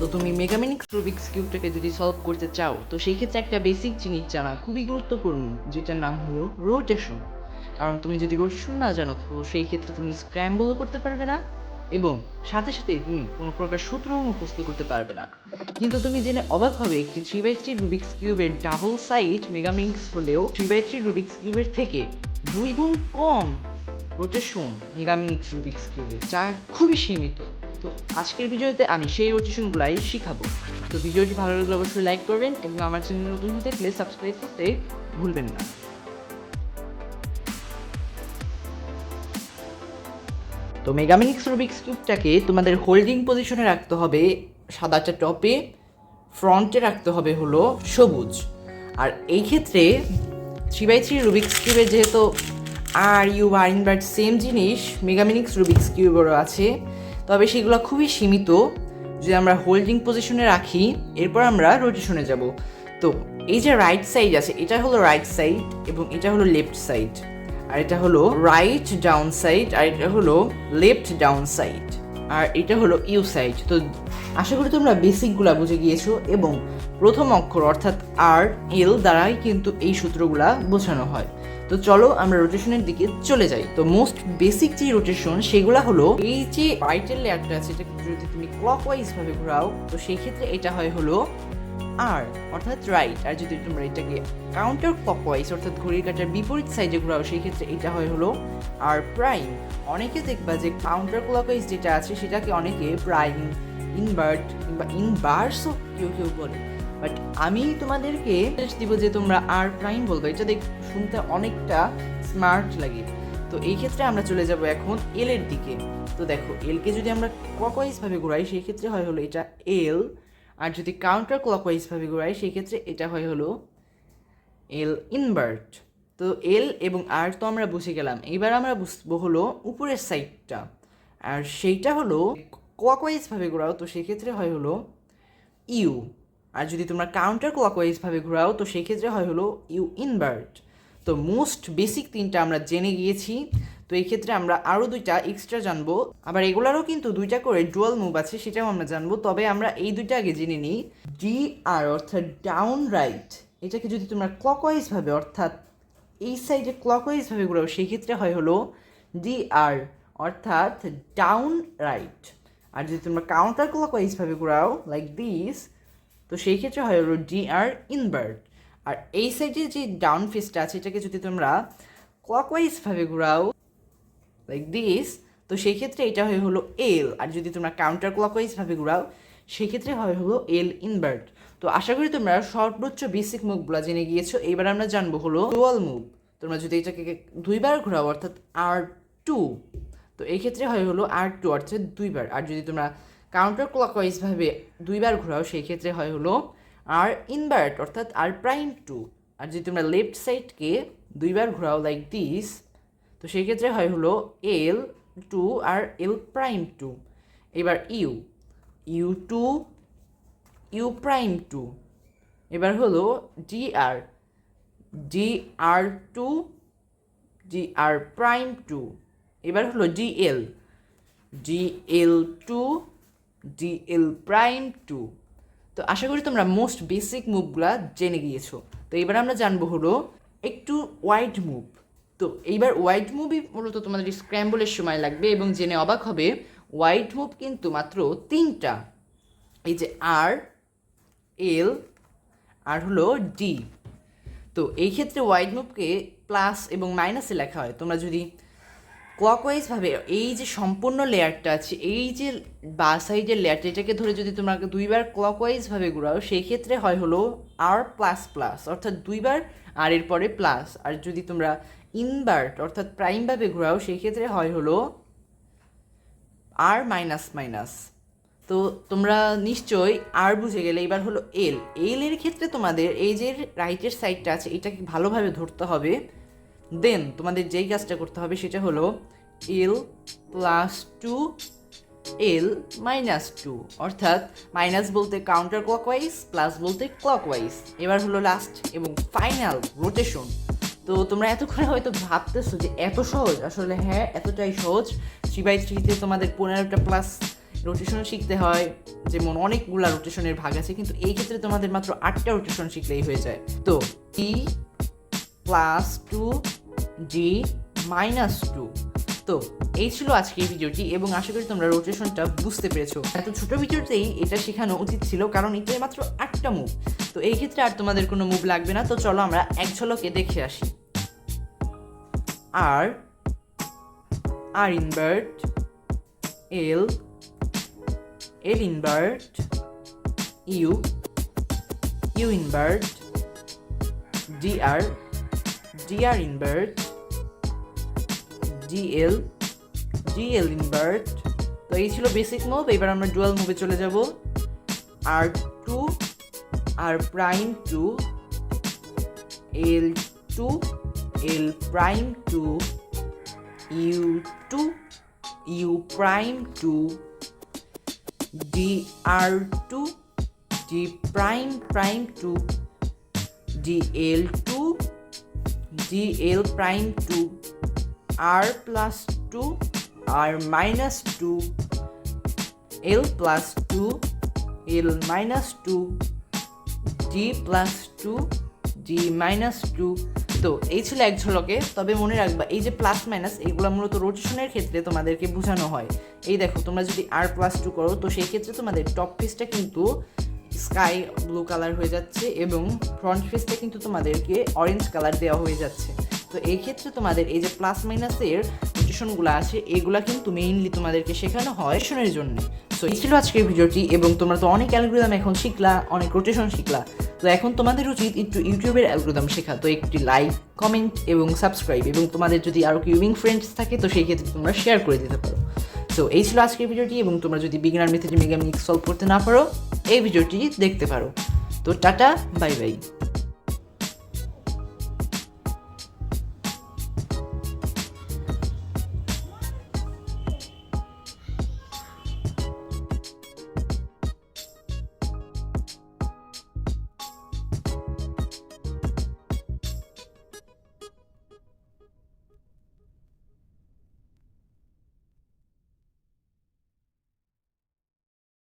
তো তুমি মেগামিনিক্স রুবিক্স কিউবটাকে যদি সলভ করতে চাও, তো সেই ক্ষেত্রে একটা বেসিক জিনিস জানা, খুবই গুরুত্বপূর্ণ, যেটার নাম হলো রোটেশন কারণ তুমি যদি রোটেশন না জানো, তো সেই ক্ষেত্রে তুমি স্ক্র্যাম্বলও করতে পারবে না এবং সাথে সাথে তুমি কোনো প্রকার সূত্র মুখস্থ করতে পারবে না। কিন্তু তুমি জেনে অবাক হবে একটি থ্রি বাই থ্রি রুবিক্স কিউবের ডাবল সাইড মেগামিক্স হলেও থ্রি বাই থ্রি রুবিক্স কিউবের থেকে দুই গুণ কম রোটেশন মেগামিক্স রুবিক্স কিউবে যা খুবই সীমিত। তো আজকের ভিডিওতে আমি সেই রোটেশনগুলাই শিখাবো। তো ভিডিওটি ভালো লাগলে অবশ্যই লাইক করবেন এবং আমার চ্যানেল নতুন হতে প্লিজ সাবস্ক্রাইব করতে ভুলবেন না। তো মেগামিনিক্স রুবিক্স কিউবটাকে তোমাদের হোল্ডিং পজিশনে রাখতে হবে সাদাটা টপে ফ্রন্টে রাখতে হবে হলো সবুজ। আর এই ক্ষেত্রে থ্রি বাই থ্রি রুবিক্স কিউবের যেহেতু R U R invert same জিনিস মেগামিনিক্স রুবিক্স কিউবেরও আছে। তবে সেগুলো খুবই সীমিত। যদি আমরা হোল্ডিং পজিশনে রাখি, এরপর আমরা রোটেশনে যাব। তো এই যে রাইট সাইড আছে, এটা হলো রাইট সাইড এবং এটা হলো লেফট সাইড আর এটা হলো রাইট ডাউন সাইড আর এটা হলো লেফট ডাউন সাইড আর এটা হলো ইউ সাইড তো আশা করি তোমরা বেসিকগুলা বুঝে গিয়েছো এবং প্রথম অক্ষর অর্থাৎ আর এল দ্বারাই কিন্তু এই সূত্রগুলা বোঝানো হয়। তো চলো আমরা রোটেশনের দিকে চলে যাই। তো মোস্ট বেসিক যে রোটেশন সেগুলা হলো এই যে রাইটের লেয়ারটা আছে এটা যদি তুমি ক্লকওয়াইজ ভাবে ঘোরাও, তো সেই ক্ষেত্রে এটা হয় হলো আর অর্থাৎ রাইট আর যদি তোমরা এটাকে কাউন্টার ক্লকওয়াইজ অর্থাৎ ঘড়ির কাঁটার বিপরীত সাইডে ঘোরাও সেই ক্ষেত্রে এটা হয় হলো আর প্রাইম অনেকে দেখবা যে কাউন্টার ক্লকওয়াইজ যেটা আছে, সেটাকে অনেকে প্রাইম ইনভার্ট কিংবা ইনভার্সও কেউ কেউ বলে। বাট আমি তোমাদেরকে দিব যে তোমরা আর প্রাইম বলবে। এটা দেখ, শুনতে অনেকটা স্মার্ট লাগে। তো এই ক্ষেত্রে আমরা চলে যাব এখন এল এর দিকে। তো দেখো এলকে যদি আমরা ক্লকওয়াইজ ভাবে ঘোরাই, সেই ক্ষেত্রে হয় হলো এটা এল আর যদি কাউন্টার ক্লকওয়াইজ ভাবে ঘোরাই, সেই ক্ষেত্রে এটা হয় হলো এল ইনভার্ট তো এল এবং আর তো আমরা বুঝে গেলাম। এবার আমরা বুঝব হলো উপরের সাইডটা আর সেইটা হলো ক্লকওয়াইজ ভাবে ঘোরাও, তো সেক্ষেত্রে হয় হলো ইউ আর যদি তোমরা কাউন্টার ক্লকওয়াইজ ভাবে ঘোরাও, তো সেই ক্ষেত্রে হয় হলো ইউ ইনভার্ট তো মোস্ট বেসিক তিনটা আমরা জেনে গিয়েছি, তো এই ক্ষেত্রে আমরা আরও দুইটা এক্সট্রা জানব। আবার এগুলারও কিন্তু দুইটা করে ডুয়াল মুভ আছে, সেটাও আমরা জানব। তবে আমরা এই দুইটা আগে জেনে নিই। ডি আর অর্থাৎ ডাউন রাইট এটাকে যদি তোমরা ক্লকওয়াইজ ভাবে, অর্থাৎ এই সাইডে ক্লকওয়াইজ ভাবে ঘোরাও সেই ক্ষেত্রে হয় হলো ডি আর অর্থাৎ ডাউন রাইট আর যদি তোমরা কাউন্টার ক্লকওয়াইজ ভাবে ঘোরাও লাইক দিস তো সেই ক্ষেত্রে হয় হলো ডি আর ইনভার্ট আর এই সাইডে যে ডাউন ফেসটা আছে, এটাকে যদি তোমরা ক্লকওয়াইজ ভাবে ঘোরাও লাইক দিস তো সেই ক্ষেত্রে এটা হয়ে হলো এল আর যদি তোমরা কাউন্টার ক্লকওয়াইজ ভাবে ঘোরাও, সেই ক্ষেত্রে হয় হলো এল ইনভার্ট তো আশা করি তোমরা সর্বোচ্চ বেসিক মুভগুলো জেনে গিয়েছো। এবার আমরা জানব হলো ডুয়াল মুভ তোমরা যদি এটাকে দুইবার ঘোরাও, অর্থাৎ আর টু তো এই ক্ষেত্রে হয় হলো আর টু অর্থাৎ দুইবার। আর যদি তোমরা কাউন্টার ক্লকওয়াইজ ভাবে দুইবার ঘোরাও সেই ক্ষেত্রে হয় হলো আর ইনভার্ট অর্থাৎ আর প্রাইম টু আর যদি তোমরা লেফট সাইডকে দুইবার ঘোরাও লাইক দিস তো সেই ক্ষেত্রে হয় হলো এল টু আর এল প্রাইম টু এবার U U two U prime two এবার হলো D R D R two D R prime two এবার হলো D L D L two D L prime two তো আশা করি তোমরা মোস্ট বেসিক মুভগুলা জেনে গিয়েছো। তো এবার আমরা জানব হলো একটু ওয়াইড মুভ তো এইবার ওয়াইড মুভই মূলত তোমাদের স্ক্র্যাম্বলের সময় লাগবে এবং জেনে অবাক হবে ওয়াইড মুভ কিন্তু মাত্র তিনটা। এই যে আর এল আর হলো ডি তো এই ক্ষেত্রে ওয়াইড মুভকে প্লাস এবং মাইনাসে লেখা হয়। তোমরা যদি ক্লকওয়াইজ ভাবে এই যে সম্পূর্ণ লেয়ারটা আছে, এই যে বা সাইডের লেয়ারটা এটাকে ধরে যদি তোমাকে দুইবার ক্লকওয়াইজ ভাবে ঘুরাও, সেই ক্ষেত্রে হয় হলো আর প্লাস প্লাস অর্থাৎ দুইবার আর এর পরে প্লাস আর যদি তোমরা ইনভার্ট অর্থাৎ প্রাইমভাবে ঘোরাও, সেই ক্ষেত্রে হয় হলো আর মাইনাস মাইনাস তো তোমরা নিশ্চয়ই আর বুঝে গেলে এবার হলো এল এল এর ক্ষেত্রে তোমাদের এই যে রাইটের সাইডটা আছে, এটাকে ভালোভাবে ধরতে হবে। দেন তোমাদের যেই কাজটা করতে হবে সেটা হলো L plus two L minus two অর্থাৎ মাইনাস বলতে কাউন্টার ক্লকওয়াইজ প্লাস বলতে ক্লকওয়াইজ এবার হলো লাস্ট এবং ফাইনাল রোটেশন তো তোমরা এতক্ষণে হয়তো ভাবতেছো যে এত সহজ? আসলে হ্যাঁ এতটাই সহজ। থ্রি বাই থ্রিতে তোমাদের পনেরোটা প্লাস রোটেশন শিখতে হয়। যেমন অনেকগুলা রোটেশনের ভাগ আছে, কিন্তু এই ক্ষেত্রে তোমাদের মাত্র আটটা রোটেশন শিখলেই হয়ে যায়। তো T plus two G minus two. তো এই ছিল আজকের ভিডিওটি এবং আশা করি তোমরা রোটেশনটা বুঝতে পেরেছ। এত ছোট ভিডিওতেই এটা শেখানো উচিত ছিল কারণ এটা মাত্র আটটা মুভ তো এই ক্ষেত্রে আর তোমাদের কোনো মুভ লাগবে না। তো চলো আমরা এক ঝলকে দেখে আসি। R R invert L L invert U U invert DR DR invert DL DL invert তো এই ছিল বেসিক মুভ এবার আমরা ডুয়াল মুভে চলে যাব। R two R prime two L two L prime two U two U prime two D R two D prime prime two D L two D L prime two R plus two R minus two L plus two L minus two D plus two D minus two তো এই ছিল এক ঝলকে। তবে মনে রাখবা, এই যে প্লাস মাইনাস এইগুলো মূলত রোটেশনের ক্ষেত্রে তোমাদেরকে বোঝানো হয়। এই দেখো, তোমরা যদি আর প্লাস টু করো, তো সেই ক্ষেত্রে তোমাদের টপ ফেসটা কিন্তু স্কাই ব্লু কালার হয়ে যাচ্ছে এবং ফ্রন্ট ফেসটা কিন্তু তোমাদেরকে অরেঞ্জ কালার দেওয়া হয়ে যাচ্ছে। তো এই ক্ষেত্রে তোমাদের এই যে প্লাস মাইনাসের রোটেশনগুলো আছে, এগুলা কিন্তু মেইনলি তোমাদেরকে শেখানো হয় শোনের জন্য। সো এই ছিল আজকের ভিডিওটি এবং তোমরা তো অনেক অ্যালগোরিদম এখন শিখলা, অনেক রোটেশন শিখলা। তো এখন তোমাদের উচিত একটু ইউটিউবের অ্যালগোরিদম শেখা। তো একটি লাইক কমেন্ট এবং সাবস্ক্রাইব এবং তোমাদের যদি আরও কিউবিং ফ্রেন্ডস থাকে, তো সেই ক্ষেত্রে তোমরা শেয়ার করে দিতে পারো। সো এই ছিল আজকের ভিডিওটি এবং তোমরা যদি বিগিনার মেথডে মেগামিক্স সলভ করতে না পারো এই ভিডিওটি দেখতে পারো। তো টাটা বাই বাই।